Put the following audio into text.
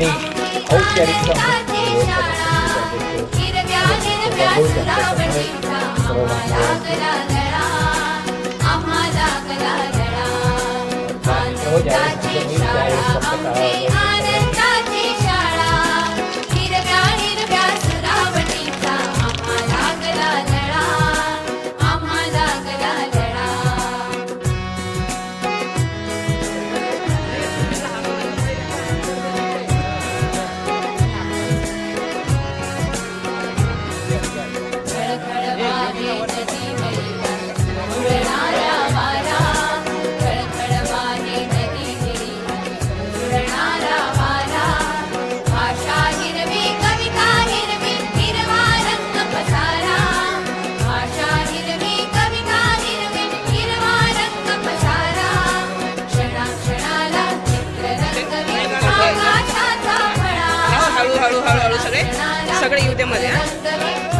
आणि औपचारिक संबंध हिरव्या सगळे सगळे येऊ दे मध्ये